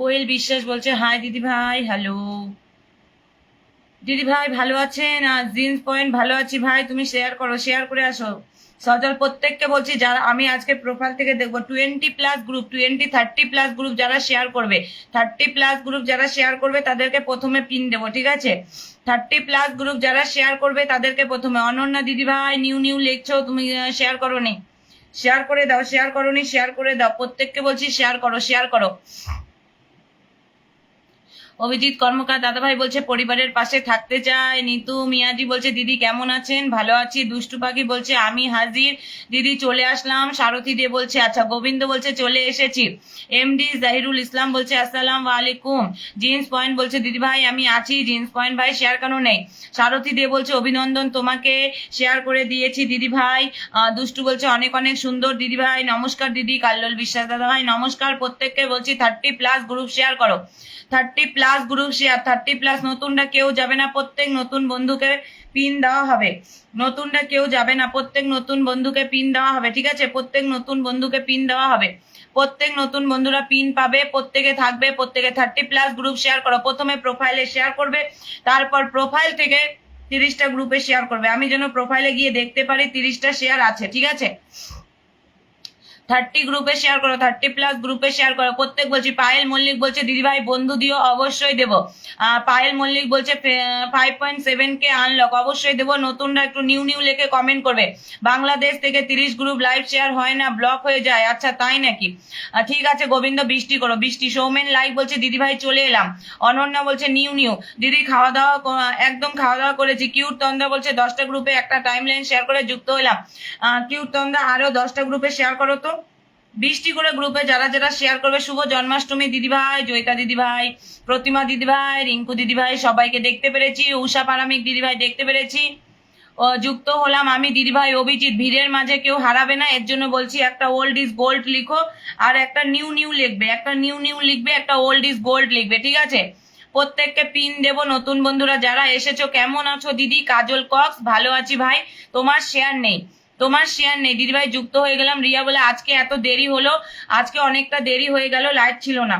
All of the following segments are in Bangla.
কোয়েল বিশ্বাস বলছে, হাই দিদি ভাই হ্যালো। দিদি ভাই ভালো আছেন? আর জিন্স পয়েন্ট, ভালো আছি ভাই, তুমি শেয়ার করো শেয়ার করে আসো। সজল প্রত্যেককে বলছি, যারা, আমি আজকে প্রোফাইল থেকে দেখব twenty plus group twenty thirty plus group যারা শেয়ার করবে থার্টি প্লাস গ্রুপ যারা শেয়ার করবে, তাদেরকে প্রথমে পিন দেবো, ঠিক আছে? থার্টি প্লাস গ্রুপ যারা শেয়ার করবে, তাদেরকে প্রথমে, অনন্যা দিদি ভাই নিউ নিউ লিখছো, তুমি শেয়ার করো নি শেয়ার করে দাও শেয়ার করো নি শেয়ার করে দাও, প্রত্যেককে বলছি শেয়ার করো শেয়ার করো। অভিজিৎ কর্মকার দাদাভাই বলছে, পরিবারের পাশে থাকতে চায়। নিতু মিয়াজি বলছে, দিদি কেমন আছেন? ভালো আছি। দুষ্টু পাখি বলছে, আমি হাজির। দিদি, চলে আসলাম। সারথী দে বলছে আচ্ছা গোবিন্দ বলছে, চলে এসেছি। এমডি জাহিরুল ইসলাম বলছে, আসসালাম আলাইকুম। জিন্স পয়েন্ট বলছে, দিদি ভাই, আমি আছি। জিন্স পয়েন্ট, ভাই শেয়ার কেন নেই? সারথী দে বলছে, অভিনন্দন, তোমাকে শেয়ার করে দিয়েছি, দিদি ভাই। দুষ্টু বলছে, অনেক অনেক সুন্দর দিদি ভাই। নমস্কার দিদি। কাল্লোল বিশ্বাস দাদা ভাই নমস্কার। প্রত্যেককে বলছি থার্টি প্লাস গ্রুপ শেয়ার করো। Thirty plus group share thirty plus নতুনটা কেউ যাবে না, প্রত্যেক নতুন বন্ধুকে পিন দেওয়া হবে। নতুনটা কেউ যাবে না, প্রত্যেক নতুন বন্ধুকে পিন দেওয়া হবে, ঠিক আছে? প্রত্যেক নতুন বন্ধুকে পিন দেওয়া হবে। প্রত্যেক নতুন বন্ধুরা পিন পাবে, প্রত্যেকে থাকবে, প্রত্যেকে থার্টি প্লাস গ্রুপ শেয়ার করো। প্রথমে প্রোফাইলে শেয়ার করবে, তারপর প্রোফাইল থেকে তিরিশটা গ্রুপে শেয়ার করবে। আমি যেন প্রোফাইলে গিয়ে দেখতে পারি তিরিশটা শেয়ার আছে, ঠিক আছে? থার্টি গ্রুপে শেয়ার করো থার্টি প্লাস গ্রুপে শেয়ার করো। প্রত্যেক বলছি, পায়েল মল্লিক বলছে দিদি ভাই বন্ধু দিও, অবশ্যই দেবো। পায়েল মল্লিক বলছে ফাইভ পয়েন্ট সেভেন কে আনলক অবশ্যই দেবো। নতুনরা একটু নিউ নিউ লেখে কমেন্ট করবে। বাংলাদেশ থেকে তিরিশ গ্রুপ লাইভ শেয়ার হয় না ব্লক হয়ে যায়। আচ্ছা তাই নাকি? ঠিক আছে, গোবিন্দ, বৃষ্টি করো, বৃষ্টি। সৌমেন লাইক বলছে দিদি ভাই চলে এলাম। অনন্যা বলছে নিউ নিউ দিদি, খাওয়া দাওয়া একদম খাওয়া দাওয়া করেছি। কিউট তন্দা বলছে, দশটা গ্রুপে একটা টাইম লাইন শেয়ার করে যুক্ত হলাম। কিউট তন্দা, আরও দশটা গ্রুপে শেয়ার করো তো। বৃষ্টি করে গ্রুপে যারা যারা শেয়ার করবে, শুভ জন্মাষ্টমী দিদিভাই, জয়িতা দিদিভাই, প্রতিমা দিদিভাই, রিঙ্কু দিদিভাই, সবাইকে দেখতে পেরেছি উষা পারামিক দিদিভাই দেখতে পেরেছি। যুক্ত হলাম আমি, দিদিভাই অভিজিৎ, ভিড়ের মাঝে কেউ হারাবে না, এর জন্য বলছি একটা ওল্ড ইজ গোল্ড লিখো, আর একটা নিউ নিউ লিখবে, একটা নিউ নিউ লিখবে, একটা ওল্ড ইজ গোল্ড লিখবে, ঠিক আছে? প্রত্যেককে পিন দেব, নতুন বন্ধুরা যারা এসেছ, কেমন আছো দিদি? কাজল কক্স ভালো আছি ভাই, তোমার শেয়ার নেই। তোমার শেয়ার নেই দিদিভাই যুক্ত হয়ে গেলাম। রিয়া বলে, আজকে এত দেরি হলো, আজকে অনেকটা দেরি হয়ে গেল লাইট ছিল না।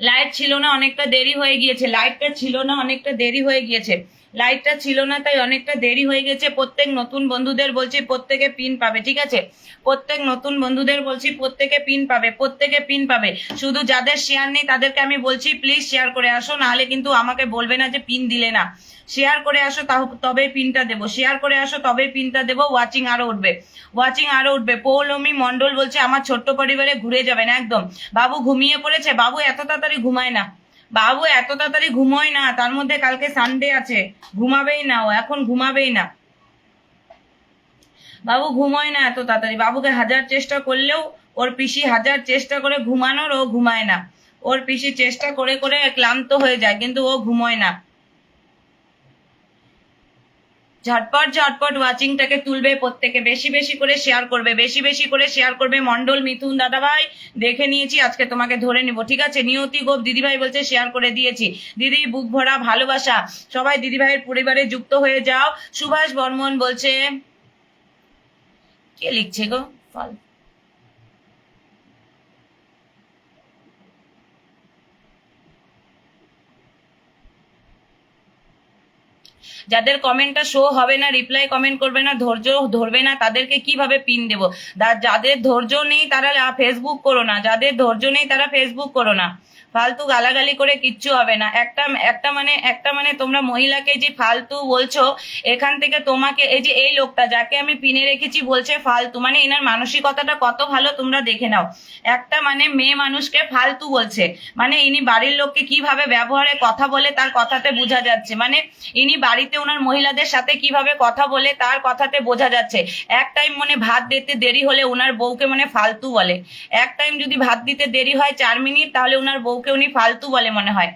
লাইট ছিল না, অনেকটা দেরি হয়ে গিয়েছে। লাইটটা ছিল না, অনেকটা দেরি হয়ে গিয়েছে। লাইটটা ছিল না, তাই অনেকটা দেরি হয়ে গেছে। প্রত্যেক নতুন বন্ধুদের বলছি, প্রত্যেকে পিন পাবে, ঠিক আছে? প্রত্যেক নতুন বন্ধুদের বলছি, প্রত্যেকে পিন পাবে, প্রত্যেকে পিন পাবে। শুধু যাদের শেয়ার নেই, তাদেরকে আমি বলছি প্লিজ শেয়ার করে আসো, নাহলে কিন্তু আমাকে বলবে না যে পিন দিলে না। শেয়ার করে আসো তবেই পিনটা দেবো। শেয়ার করে আসো, তবেই পিনটা দেবো। ওয়াচিং আরও উঠবে। ওয়াচিং আরও উঠবে। পৌলমী মন্ডল বলছে, আমার ছোট্ট পরিবারে ঘুরে যাবেন একদম। বাবু ঘুমিয়ে পড়েছে। বাবু এত তাড়াতাড়ি ঘুমায় না। বাবু এত তাড়াতাড়ি ঘুমোয় না। তার মধ্যে কালকে সানডে আছে। ঘুমাবেই না ও। এখন ঘুমাবেই না। বাবু ঘুমোয় না এত তাড়াতাড়ি। বাবুকে হাজার চেষ্টা করলেও ওর পিসি হাজার চেষ্টা করে ঘুমানোর, ও ঘুমায় না। ওর পিসি চেষ্টা করে করে ক্লান্ত হয়ে যায়, কিন্তু ও ঘুমোয় না। ঝটপট ঝটপট ওয়াচিংটাকে তুলবে প্রত্যেকে। বেশি বেশি করে শেয়ার করবে, বেশি বেশি করে শেয়ার করবে মন্ডল মিথুন দাদাভাই। দেখে নিয়েছি, আজকে তোমাকে ধরে নিব, ঠিক আছে? নিয়তি গোপ দিদিভাই বলছে শেয়ার করে দিয়েছি। দিদি, বুক ভরা ভালোবাসা। সবাই দিদিভাইয়ের পরিবারে যুক্ত হয়ে যাও। সুভাষ বর্মন বলছে, কে লিখছে গো? ফল। যাদের কমেন্টটা শো হবে না রিপ্লাই কমেন্ট করবে না, ধৈর্য ধরবে না, তাদেরকে কীভাবে পিন দেব? যাদের ধৈর্য নেই তারা ফেসবুক করো না, যাদের ধৈর্য নেই তারা ফেসবুক করো না। ফালতু গালাগালি করে কিচ্ছু হবে না। একটা একটা মানে একটা মানে তোমরা মহিলাকে যে ফালতু বলছো, এখান থেকে তোমাকে, এই যে এই লোকটা যাকে আমি পিনে রেখেছি বলছে ফালতু মানে এনার মানসিকতাটা কত ভালো তোমরা দেখে নাও। একটা মানে মেয়ে মানুষকে ফালতু বলছে মানে ইনি বাড়ির লোককে কীভাবে ব্যবহারে কথা বলে তার কথাতে বোঝা যাচ্ছে মানে ইনি বাড়িতে ওনার মহিলাদের সাথে কীভাবে কথা বলে তার কথাতে বোঝা যাচ্ছে। এক টাইম মানে ভাত দিতে দেরি হলে ওনার বউকে মানে ফালতু বলে। এক টাইম যদি ভাত দিতে দেরি হয় চার মিনিট, তাহলে ওনার বউকে উনি ফালতু বলে মনে হয়।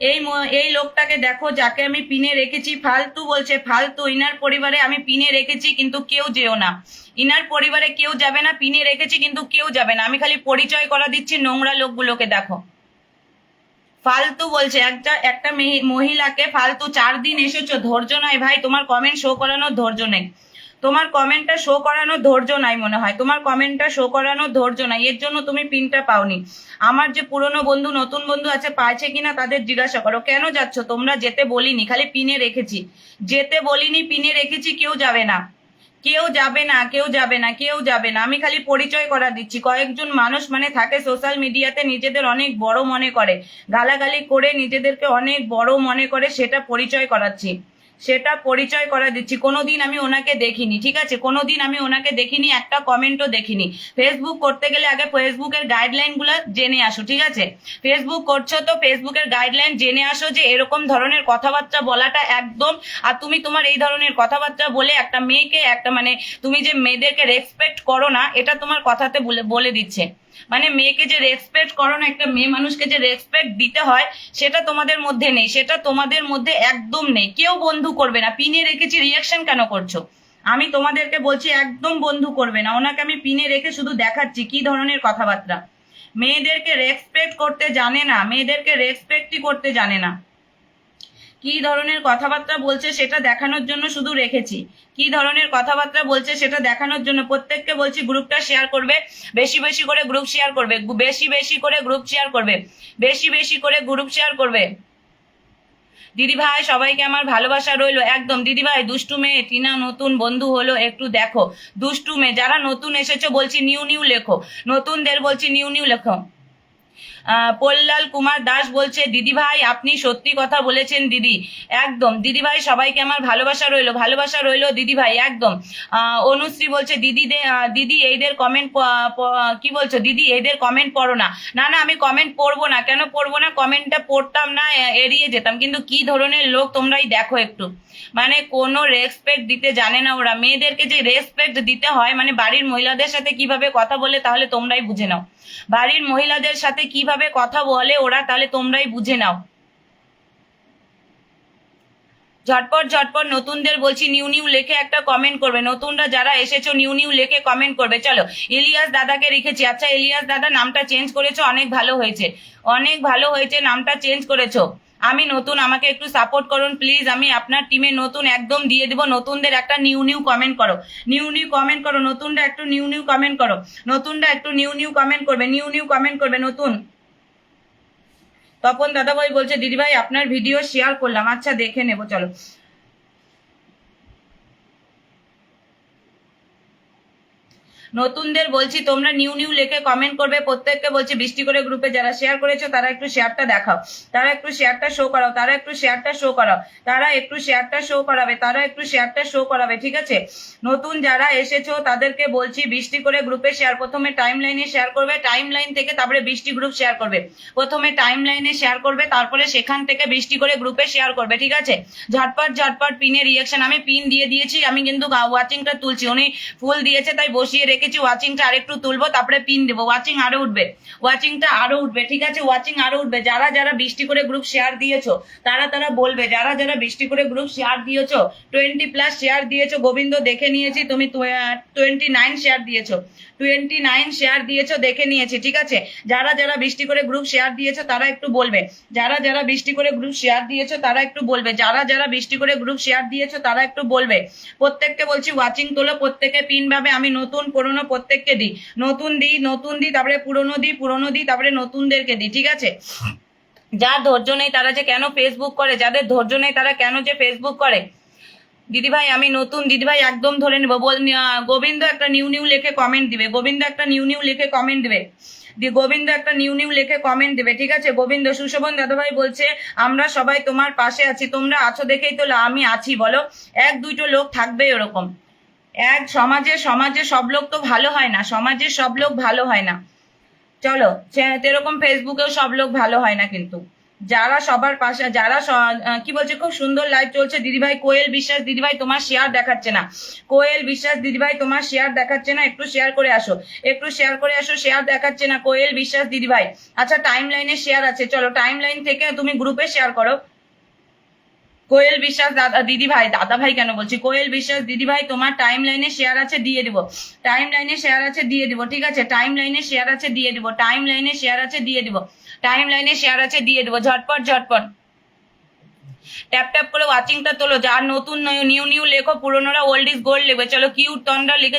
এই এই লোকটাকে দেখো, যাকে আমি পিনে রেখেছি, ফালতু বলছে, ফালতু। ইনার পরিবারে আমি পিনে রেখেছি, কিন্তু কেউ যেও না। ইনার পরিবারে কেউ যাবে না, পিনে রেখেছি, কিন্তু কেউ যাবে না। আমি খালি পরিচয় করা দিচ্ছি নোংরা লোকগুলোকে, দেখো। ফালতু বলছে, একটা একটা মেহি- মহিলাকে ফালতু চার দিন এসেছ, ধৈর্য নাই ভাই, তোমার কমেন্ট শো করানোর ধৈর্য নেই। তোমার কমেন্টটা শো করানোর ধৈর্য নাই মনে হয়। তোমার কমেন্টটা শো করানোর ধৈর্য নাই। এর জন্য তুমি পিনটা পাওনি। আমার যে পুরনো বন্ধু, নতুন বন্ধু আছে, পাইছে কিনা তাদের জিজ্ঞাসা করো। কেন যাচ্ছ? তোমরা যেতে বলিনি, খালি পিনে রেখেছি। যেতে বলিনি পিনে রেখেছি, কেউ যাবে না। কেউ যাবে না, কেউ যাবে না, কেউ যাবে না। আমি খালি পরিচয় করা দিচ্ছি। কয়েকজন মানুষ মানে থাকে সোশ্যাল মিডিয়াতে নিজেদের অনেক বড় মনে করে। গালাগালি করে নিজেদেরকে অনেক বড় মনে করে সেটা পরিচয় করাচ্ছি। সেটা পরিচয় করা দিচ্ছি। কোনোদিন আমি ওনাকে দেখিনি, ঠিক আছে? কোনোদিন আমি ওনাকে দেখিনি, একটা কমেন্টও দেখিনি। ফেসবুক করতে গেলে আগে ফেসবুকের গাইডলাইনগুলো জেনে আসো, ঠিক আছে? ফেসবুক করছ তো ফেসবুকের গাইডলাইন জেনে আসো যে এরকম ধরনের কথাবার্তা বলাটা একদম, আর তুমি তোমার এই ধরনের কথাবার্তা বলে একটা মেয়েকে, একটা মানে তুমি যে মেয়েদেরকে রেসপেক্ট করো না, এটা তোমার কথাতে বলে বলে দিচ্ছে। মানে মেয়েকে যে রেসপেক্ট করো না একটা মেয়ে মানুষকে যে রেসপেক্ট দিতে হয়, সেটা তোমাদের মধ্যে নেই। সেটা তোমাদের মধ্যে একদম নেই। কেউ বন্ধু করবে না। পিনে রেখেছি রিয়াকশন কেন করছ? আমি তোমাদেরকে বলছি, একদম বন্ধু করবে না। ওনাকে আমি পিনে রেখে শুধু দেখাচ্ছি কি ধরনের কথাবার্তা। মেয়েদেরকে রেসপেক্ট করতে জানে না। মেয়েদেরকে রেসপেক্টই করতে জানে না। কি ধরনের কথাবার্তা বলছে সেটা দেখানোর জন্য শুধু রেখেছি। কি ধরনের কথাবার্তা বলছে সেটা দেখানোর জন্য প্রত্যেককে বলছি গ্রুপটা শেয়ার করবে, বেশি বেশি করে গ্রুপ শেয়ার করবে বেশি বেশি করে গ্রুপ শেয়ার করবে, বেশি বেশি করে গ্রুপ শেয়ার করবে। দিদি ভাই, সবাইকে আমার ভালোবাসা রইল, একদম। দিদি ভাই, দুষ্টু মেয়ে, টিনা নতুন বন্ধু হলো, একটু দেখো। দুষ্টু মেয়ে, যারা নতুন এসেছ, বলছি নিউ নিউ লেখো। নতুনদের বলছি নিউ নিউ লেখো। পল্লাল কুমার দাস বলছে, দিদি ভাই, আপনি সত্যি কথা বলেছেন, দিদি। একদম। দিদি ভাই, সবাইকে আমার ভালোবাসা রইল ভালোবাসা রইল, দিদি ভাই, একদম। অনুশ্রী বলছে, দিদি দিদি, এইদের কমেন্ট কি বলছো? দিদি এদের কমেন্ট পড়ো না। না না, আমি কমেন্ট পড়ব না। কেন পড়ব না? কমেন্টটা পড়তাম না এড়িয়ে যেতাম। কিন্তু কি ধরনের লোক তোমরাই দেখো একটু। মানে কোনো রেসপেক্ট দিতে জানে না ওরা। মেয়েদেরকে যে রেসপেক্ট দিতে হয় মানে বাড়ির মহিলাদের সাথে কীভাবে কথা বলে, তাহলে তোমরাই বুঝে নাও। বাড়ির মহিলাদের সাথে কীভাবে কথা বলে ওরা, তাহলে তোমরাই বুঝে নাও। ঝটপট ঝটপট, নতুনদের বলছি, নিউ নিউ লেখে একটা কমেন্ট করবে। নতুনরা যারা এসেছ, নিউ নিউ লেখে কমেন্ট করবে। চলো, ইলিয়াস দাদাকে রেখেছি। আচ্ছা ইলিয়াস দাদা, নামটা চেঞ্জ করেছ, অনেক ভালো হয়েছে। অনেক ভালো হয়েছে, নামটা চেঞ্জ করেছ। আমি নতুন, আমাকে একটু সাপোর্ট করুন প্লিজ আমি আপনার টিমে নতুন, একদম দিয়ে দিব। নতুনদের একটা নিউ নিউ কমেন্ট করো। নিউ নিউ কমেন্ট করো। নতুনটা একটু নিউ নিউ কমেন্ট করো। নতুনটা একটু নিউ নিউ কমেন্ট করবে। নিউ নিউ কমেন্ট করবে। নতুন। তপন দাদাভাই বলছে, দিদিভাই, আপনার ভিডিও শেয়ার করলাম। আচ্ছা দেখে নেব। চলো। নতুনদের বলছি, তোমরা নিউ নিউ লেখে কমেন্ট করবে, প্রত্যেককে বলছি বৃষ্টি করে গ্রুপে যারা শেয়ার করেছ, তারা একটু শেয়ারটা দেখাও। তারা একটু শেয়ারটা শো করাও, তারা একটু শেয়ারটা শো করাও। তারা একটু শেয়ারটা শো করাবে, তারা একটু শেয়ারটা শো করাবে, ঠিক আছে? নতুন যারা এসেছ, তাদেরকে বলছি বৃষ্টি করে গ্রুপে শেয়ার প্রথমে টাইম লাইনে শেয়ার করবে টাইম লাইন থেকে তারপরে বৃষ্টি গ্রুপ শেয়ার করবে। প্রথমে টাইম লাইনে শেয়ার করবে, তারপরে সেখান থেকে বৃষ্টি করে গ্রুপে শেয়ার করবে, ঠিক আছে? ঝটপট ঝটপট পিনে রিয়াকশন আমি পিন দিয়ে দিয়েছি, আমি কিন্তু ওয়াচিংটা তুলছি, উনি ফুল দিয়েছে, তাই বসিয়ে রেখেছি ওয়াচিংটা আরেকটু তুলবো, তারপরে পিন দেবো। ওয়াচিং আরও উঠবে। ওয়াচিংটা আরও উঠবে, ঠিক আছে? ওয়াচিং আরও উঠবে। যারা যারা বৃষ্টি করে গ্রুপ শেয়ার দিয়েছ, তারা তারা বলবে, যারা যারা বৃষ্টি করে গ্রুপ শেয়ার দিয়েছ টোয়েন্টি প্লাস শেয়ার দিয়েছ, গোবিন্দ দেখে নিয়েছি, তুমি টোয়েন্টি নাইন শেয়ার দিয়েছ। টোয়েন্টি নাইন শেয়ার দিয়েছ, দেখে নিয়েছি, ঠিক আছে? যারা যারা বৃষ্টি করে গ্রুপ শেয়ার দিয়েছ, তারা একটু বলবে। যারা যারা বৃষ্টি করে গ্রুপ শেয়ার দিয়েছ, তারা একটু বলবে। যারা যারা বৃষ্টি করে গ্রুপ শেয়ার দিয়েছ, তারা একটু বলবে। প্রত্যেককে বলছি ওয়াচিং তোলো, প্রত্যেকে পিন ভাবে, আমি নতুন, পুরনো প্রত্যেককে দিই। নতুন দিই নতুন দিই, তারপরে পুরনো দিই পুরনো দিই, তারপরে নতুনদেরকে দিই, ঠিক আছে? যার ধৈর্য নেই, তারা যে কেন ফেসবুক করে, যাদের ধৈর্য নেই, তারা কেন যে ফেসবুক করে? দিদিভাই, আমি নতুন দিদিভাই একদম ধরে নেব। গোবিন্দ একটা নিউ নিউ লিখে কমেন্ট দিবে। গোবিন্দ একটা নিউ নিউ লিখে কমেন্ট দিবে। দি গোবিন্দ একটা নিউ নিউ লিখে কমেন্ট দেবে। ঠিক আছে? গোবিন্দ, সুশোভন দাদাভাই বলছে, আমরা সবাই তোমার পাশে আছি। তোমরা আছো দেখেই তো আমি আছি, বলো। এক, দুইটো লোক থাকবে এরকম। এক, সমাজে সমাজে সব লোক তো ভালো হয় না। সমাজের সব লোক ভালো হয় না। চলো সেরকম ফেসবুকেও সব লোক ভালো হয় না কিন্তু। যারা সবার পাশে, যারা কি বলছে, খুব সুন্দর লাইভ চলছে। দিদিভাই, কোয়েল বিশ্বাস, দিদিভাই, তোমার শেয়ার দেখাচ্ছে না। কোয়েল বিশ্বাস, দিদিভাই, তোমার শেয়ার দেখাচ্ছে না। একটু শেয়ার করে আসো। একটু শেয়ার করে আসো শেয়ার দেখাচ্ছে না। কোয়েল বিশ্বাস, দিদিভাই। আচ্ছা টাইম লাইনে শেয়ার আছে। চলো টাইম লাইন থেকে তুমি গ্রুপে শেয়ার করো। কোয়েল বিশ্বাস দাদা দিদি ভাই দাদা ভাই কেন বলছি? কোয়েল বিশ্বাস দিদি ভাই তোমার টাইম লাইনে শেয়ার আছে, দিয়ে দিব। টাইম লাইনে শেয়ার আছে, দিয়ে দিব, ঠিক আছে? টাইম লাইনে শেয়ার আছে, দিয়ে দিব। টাইম লাইনে শেয়ার আছে, দিয়ে দিব। টাইম লাইনে শেয়ার আছে, দিয়ে দিব। ঝটপট ঝটপট। ট্যাপ ট্যাপ করে ওয়াচিংটা তোলো। যার নতুন নিউ নিউ লেখো, পুরোনোরা ওল্ড ইজ গোল্ড লেবে। চলো কিউ টন্ডা লিখে